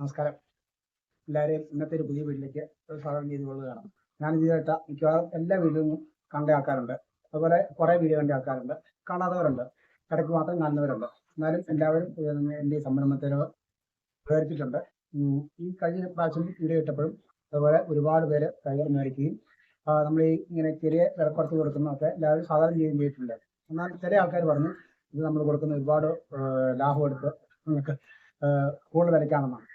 നമസ്കാരം. എല്ലാവരെയും ഇന്നത്തെ ഒരു പുതിയ വീട്ടിലേക്ക് സ്വാഗതം ചെയ്തുകൊള്ളുകയാണ് ഞാൻ ഇതിലേട്ട മിക്കവാറും എല്ലാ വീഡിയോയും കണ്ട ആൾക്കാരുണ്ട്. അതുപോലെ കുറേ വീഡിയോ കണ്ട ആൾക്കാരുണ്ട്. കാണാത്തവരുണ്ട്. ഇടയ്ക്ക് മാത്രം കാണുന്നവരുണ്ട്. എന്നാലും എല്ലാവരും എന്റെ ഈ പ്രേരിപ്പിച്ചിട്ടുണ്ട്. ഈ കഴിഞ്ഞ പ്രാവശ്യം വീഡിയോ ഇട്ടപ്പോഴും അതുപോലെ ഒരുപാട് പേര് കൈകാര്യം മേടിക്കുകയും നമ്മൾ ഈ ഇങ്ങനെ ചെറിയ വില കുറച്ച് കൊടുക്കുന്നതൊക്കെ എല്ലാവരും സാധാരണ ചെയ്യുകയും ചെയ്തിട്ടുണ്ട്. എന്നാൽ ചില ആൾക്കാർ പറഞ്ഞു ഇത് നമ്മൾ കൊടുക്കുന്ന ഒരുപാട് ലാഭം എടുത്ത് നിങ്ങൾക്ക് കൂടുതൽ വിലയ്ക്കാണെന്നാണ്.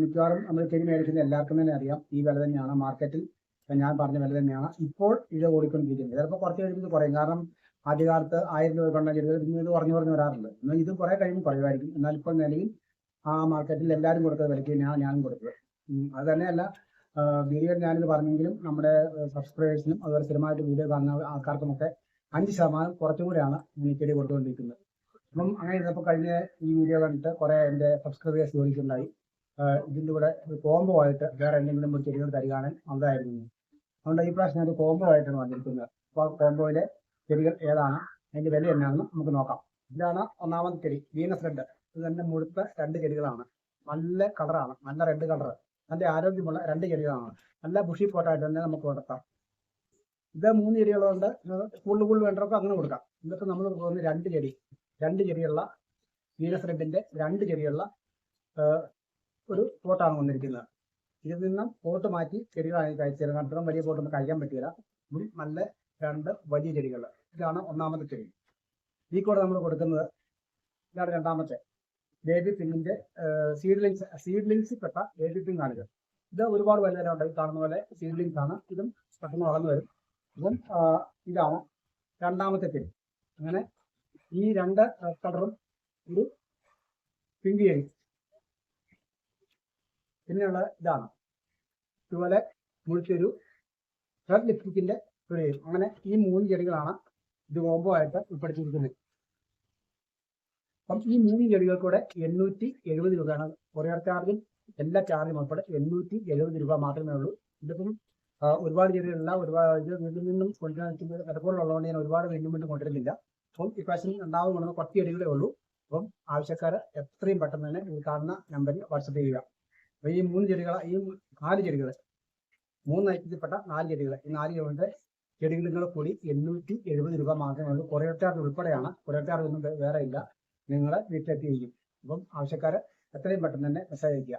മിക്കവാറും നമ്മൾ ചെടി മേടിക്കുന്ന എല്ലാവർക്കും തന്നെ അറിയാം. ഈ വില തന്നെയാണ് മാർക്കറ്റിൽ ഞാൻ പറഞ്ഞ വില തന്നെയാണ്. ഇപ്പോൾ ഇത് ഓടിക്കൊണ്ടിരിക്കുന്നത് ചിലപ്പോൾ കുറച്ച് കഴിയുമ്പോൾ കുറയും. കാരണം ആദ്യകാലത്ത് ആയിരം രൂപ കൊണ്ട ചെടികൾ ഇന്ന് ഇത് കുറഞ്ഞു കുറഞ്ഞു വരാറുണ്ട്. എന്നാൽ ഇത് കുറേ കഴിയുമ്പോൾ കുറയുമായിരിക്കും. എന്നാൽ ഇപ്പോൾ നിലവിൽ ആ മാർക്കറ്റിൽ എല്ലാവരും കൊടുക്കുന്ന വിലയ്ക്ക് തന്നെയാണ് ഞാനും കൊടുത്തത്. അത് തന്നെയല്ല വീഡിയോ ഞാനിത് പറഞ്ഞെങ്കിലും നമ്മുടെ സബ്സ്ക്രൈബേഴ്സിനും അതുപോലെ സ്ഥിരമായിട്ട് വീഡിയോ കാണുന്ന ആൾക്കാർക്കുമൊക്കെ അഞ്ച് ശതമാനം കുറച്ചും കൂടെയാണ് ചെടി കൊടുത്തുകൊണ്ടിരിക്കുന്നത്. അപ്പം അങ്ങനെ ഇരുന്നപ്പോൾ കഴിഞ്ഞ ഈ വീഡിയോ കണ്ടിട്ട് കുറെ എന്റെ സബ്സ്ക്രൈബേഴ്സ് ചോദിക്കുന്നുണ്ടായി ഇതിന്റെ കൂടെ ഒരു കോംബോ ആയിട്ട് വേറെ എന്തെങ്കിലും ഒരു ചെടികൾ തരികയാണ് ഉണ്ടായിരുന്നു അതുകൊണ്ട് ഈ പ്രാവശ്യം ഒരു കോംബോ ആയിട്ടാണ് വന്നിരിക്കുന്നത്. അപ്പോൾ കോംബോയിലെ ചെടികൾ ഏതാണ്? അതിന്റെ വില എന്നാണെന്ന് നമുക്ക് നോക്കാം. ഇതാണ് ഒന്നാമത്തെ ചെടി വീനസ് റെഡ്. ഇത് തന്നെ മുഴുത്ത രണ്ട് ചെടികളാണ്. നല്ല കളറാണ് നല്ല റെഡ് കളർ നല്ല ആരോഗ്യമുള്ള രണ്ട് ചെടികളാണ്. നല്ല ബുഷി പോട്ടായിട്ട് തന്നെ നമുക്ക് വളർത്താം. ഇത് മൂന്ന് ചെടികളുണ്ട്. കൂടുതൽ കൂടുതൽ വേണ്ടവർക്ക് അങ്ങനെ കൊടുക്കാം. ഇന്നത്തെ നമ്മൾ പോകുന്ന രണ്ട് ചെടി. രണ്ട് ചെറിയുള്ള വീരസ് റെഡിന്റെ രണ്ട് ചെറിയുള്ള ഒരു പോട്ടാണ് വന്നിരിക്കുന്നത്. ഇതിൽ നിന്നും പോട്ട് മാറ്റി ചെടികളാണ് കഴിച്ചത് അത്രയും വലിയ പോട്ട് നമുക്ക് കഴിക്കാൻ പറ്റില്ല. നല്ല രണ്ട് വലിയ ചെടികൾ ഇതാണ് ഒന്നാമത്തെ ചെടി. ഈ കൂടെ നമ്മൾ കൊടുക്കുന്നത് ഇതാണ് രണ്ടാമത്തെ. ബേബി പിങ്ങിന്റെ സീഡ്ലിങ്സ് സീഡ്ലിങ്സിൽ പെട്ട ബേബി പിങ് ആണിത് ഇത് ഒരുപാട് വലുതരമുണ്ട് ഈ കാണുന്ന പോലെ സീഡ്ലിങ്സ് ആണ്. ഇതും പെട്ടെന്ന് വളർന്നു വരും. ഇതും ഇതാണ് രണ്ടാമത്തെ ചെടി. അങ്ങനെ ഈ രണ്ട് കളറും ഒരു പിങ്ക് ചെയ്യും പിന്നെയുള്ള ഇതാണ്. ഇതുപോലെ മുഴിച്ചൊരു റെഡ് ലിപ്സ്റ്റിക്കിന്റെ ഒരു. അങ്ങനെ ഈ മൂന്ന് ചെടികളാണ് ഇത് കോംബോ ആയിട്ട് ഉൾപ്പെടുത്തിയിരിക്കുന്നത്. അപ്പം ഈ മൂന്ന് ചെടികൾക്കൂടെ എണ്ണൂറ്റി എഴുപത് രൂപയാണ്. കൊറിയർ ചാർജും എല്ലാ ചാർജും ഉൾപ്പെടെ എണ്ണൂറ്റി എഴുപത് രൂപ മാത്രമേ ഉള്ളൂ. ഇതിപ്പം ഒരുപാട് ചെടികളില്ല ഒരുപാട് ഇത് വീട്ടിൽ നിന്നും കൊണ്ടുവരാൻ വിലക്കുറവുള്ളതുകൊണ്ട് ഞാൻ ഒരുപാട് വീണ്ടും വീണ്ടും കൊണ്ടുവരുന്നില്ല. അപ്പം ഇപ്രാവശ്യം രണ്ടാമത് കൊണ്ടുവന്ന കുറച്ച് ചെടികളേ ഉള്ളൂ. അപ്പം ആവശ്യക്കാർ എത്രയും പെട്ടെന്ന് തന്നെ ഈ കാണുന്ന നമ്പറിൽ വാട്സപ്പ് ചെയ്യുക. അപ്പം ഈ മൂന്ന് ചെടികൾ ഈ നാല് ചെടികൾ മൂന്ന് ഐറ്റത്തിൽപ്പെട്ട നാല് ചെടികൾ ഈ നാല് ചെടികളുടെ ചെടികൾ കൂടി എണ്ണൂറ്റി എഴുപത് രൂപ മാത്രമേ ഉള്ളൂ. കൊറിയർ ഉൾപ്പെടെയാണ്. കൊറിയർ ഒന്നും വേറെ ഇല്ല. നിങ്ങളെ വീട്ടിലെത്തിയിരിക്കും. അപ്പം ആവശ്യക്കാർ എത്രയും പെട്ടെന്ന് തന്നെ മെസ്സേജ് അയക്കുക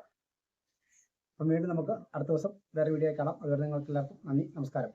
അപ്പം വീണ്ടും നമുക്ക് അടുത്ത ദിവസം വേറെ വീഡിയോ കാണാം. അതുവരെ നിങ്ങൾക്ക് എല്ലാവർക്കും നന്ദി നമസ്കാരം.